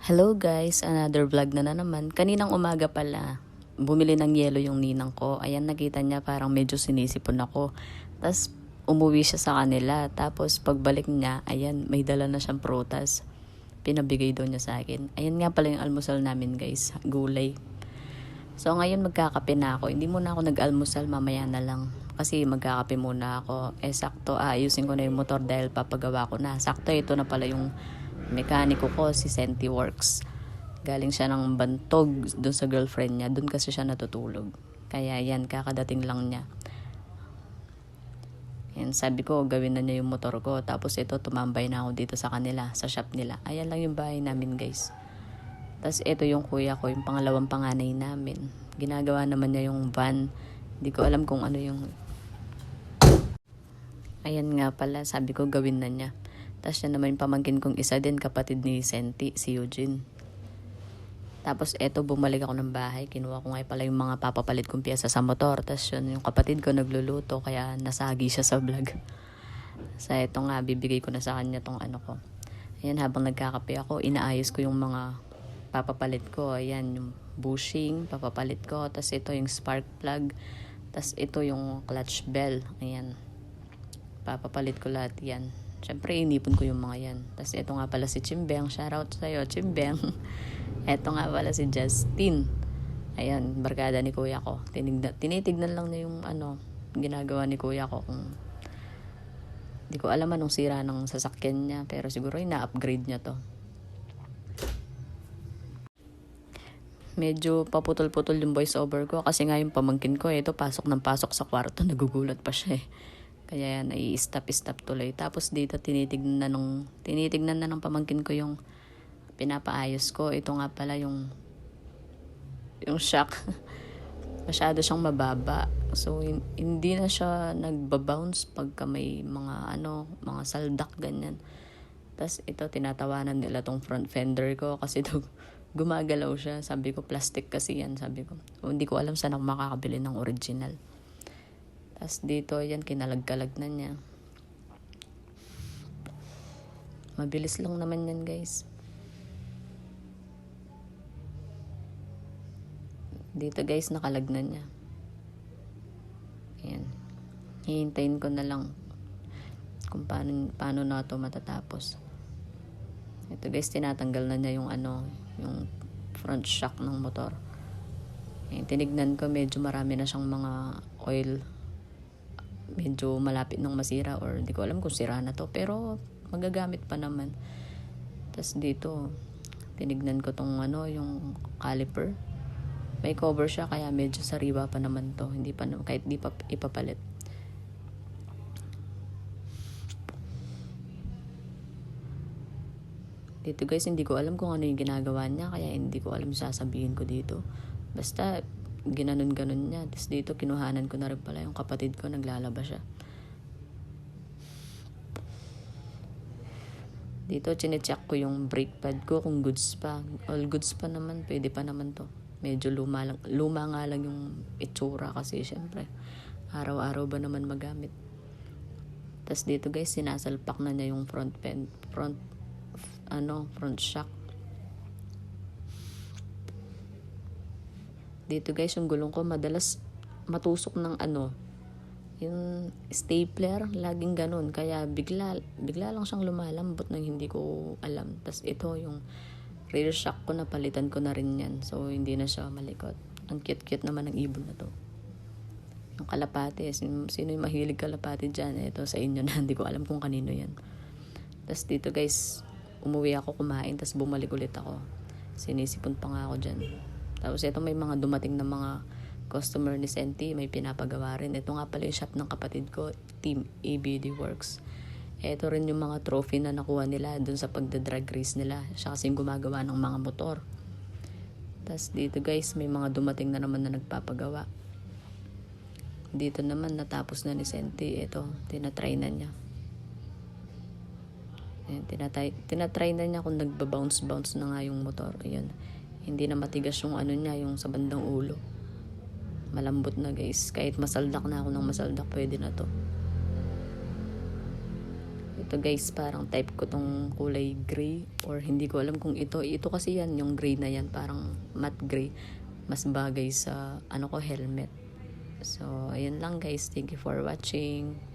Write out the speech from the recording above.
Hello guys, another vlog na na naman. Kaninang umaga pala, bumili ng yelo yung ninang ko. Ayan, nakita niya parang medyo sinisipon ako. Tapos umuwi siya sa kanila. Tapos pagbalik niya, ayan, may dala na siyang prutas. Pinabigay daw niya sa akin. Ayan nga pala yung almusal namin guys, gulay. So ngayon magkakape na ako. Hindi muna ako nag-almusal, mamaya na lang. Kasi magkakape muna ako. Eh sakto, ayusin ko na yung motor dahil papagawa ko na. Sakto, ito na pala yung mekaniko ko, si Senti Works. Galing siya ng bantog doon sa girlfriend niya. Doon kasi siya natutulog. Kaya yan, kakadating lang niya. Yan, sabi ko, gawin na niya yung motor ko. Tapos ito, tumambay na ako dito sa kanila, sa shop nila. Ayan lang yung bahay namin, guys. Tapos ito yung kuya ko, yung pangalawang panganay namin. Ginagawa naman niya yung van. Hindi ko alam kung ano yung... Ayan nga pala, sabi ko gawin na niya. Tapos siya naman yung pamangkin kong isa din, kapatid ni Senti, si Eugene. Tapos eto, bumalik ako ng bahay. Kinuha ko nga pala yung mga papapalit kong piyesa sa motor. Tapos yun, yung kapatid ko nagluluto, kaya nasagi siya sa vlog. Sa eto nga, bibigay ko na sa kanya tong ano ko. Ayan, habang nagkakape ako, inaayos ko yung mga papapalit ko. Ayan, yung bushing, papapalit ko. Tapos ito yung spark plug. Tapos ito yung clutch bell. Ayan. Papapalit ko lahat yan. Siyempre, inipon ko yung mga yan. Tapos ito nga pala si Chimbeng. Shoutout sa'yo, Chimbeng. ito nga pala si Justin. Ayan, barkada ni kuya ko. Tinignan, tinitignan lang niya yung ano, ginagawa ni kuya ko kung hindi ko alam anong sira ng sasakyan niya. Pero siguro ina-upgrade niya to. Medyo paputol-putol yung voice over ko kasi nga yung pamangkin ko, ito pasok ng pasok sa kwarto, nagugulat pa siya eh. Kaya yan, i-stop-stop tuloy. Tapos dito tinitignan na nung, tinitignan na ng pamangkin ko yung pinapaayos ko. Ito nga pala yung yung shock. Masyado siyang mababa. So, hin- hindi na siya nagbabounce pagka may mga ano, mga saldak ganyan. Tapos ito, tinatawanan nila tong front fender ko kasi to, gumagalaw siya. Sabi ko, plastic kasi yan, sabi ko. So, hindi ko alam saan ako makakabili ng original. Tapos dito, yan, kinalag-kalag na niya. Mabilis lang naman yan, guys. Dito, guys, nakalag na niya. Ayan. Hihintayin ko na lang kung paano, paano na ito matatapos. Ito, guys, tinatanggal na niya yung ano, yung front shock ng motor. Ayan, tinignan ko, medyo marami na siyang mga oil medyo malapit ng masira or hindi ko alam kung sira na to. Pero magagamit pa naman. Tapos dito tinignan ko tong ano yung caliper. May cover siya kaya medyo sariwa pa naman to. Hindi pa kahit di pa ipapalit. Dito guys hindi ko alam kung ano yung ginagawa niya kaya hindi ko alam sasabihin ko dito. Basta ginanon-ganon niya. Tapos dito kinuhanan ko na rin pala yung kapatid ko naglalaba siya. Dito chinecheck ko yung brake pad ko kung goods pa. All goods pa naman pwede pa naman to. Medyo luma, lang, luma nga lang yung itsura kasi syempre. Araw-araw ba naman magamit. Tapos dito guys sinasalpak na niya yung front pen front ano front shock dito guys yung gulong ko madalas matusok ng ano yung stapler laging ganun. Kaya bigla bigla lang siyang lumalambot nang hindi ko alam. Tas ito yung rear shock ko napalitan ko na rin yan. So hindi na siya malikot. Ang cute cute naman ng ibon na to. Yung kalapate sino, sino yung mahilig kalapate dyan? Ito sa inyo na hindi ko alam kung kanino yan. Tas dito guys umuwi ako kumain tas bumalik ulit ako. Sinisipon pa nga ako dyan tapos ito may mga dumating na mga customer ni Senti, may pinapagawa rin. Ito nga pala yung shop ng kapatid ko, Team ABD Works. Ito rin yung mga trophy na nakuha nila dun sa pagda-drag race nila. Siya kasing gumagawa ng mga motor. Tapos dito guys, may mga dumating na naman na nagpapagawa. Dito naman natapos na ni Senti. Ito, tinatry na niya. Ayan, tinatry, tinatry na niya kung nagbabounce-bounce na nga yung motor. Ayan hindi na matigas yung ano niya, yung sa bandang ulo. Malambot na guys. Kahit masaldak na ako ng masaldak, pwede na to. to guys, parang type ko tong kulay gray or hindi ko alam kung ito. Ito kasi yan, yung gray na yan, parang matte gray. Mas bagay sa ano ko helmet. So, ayun lang guys. Thank you for watching.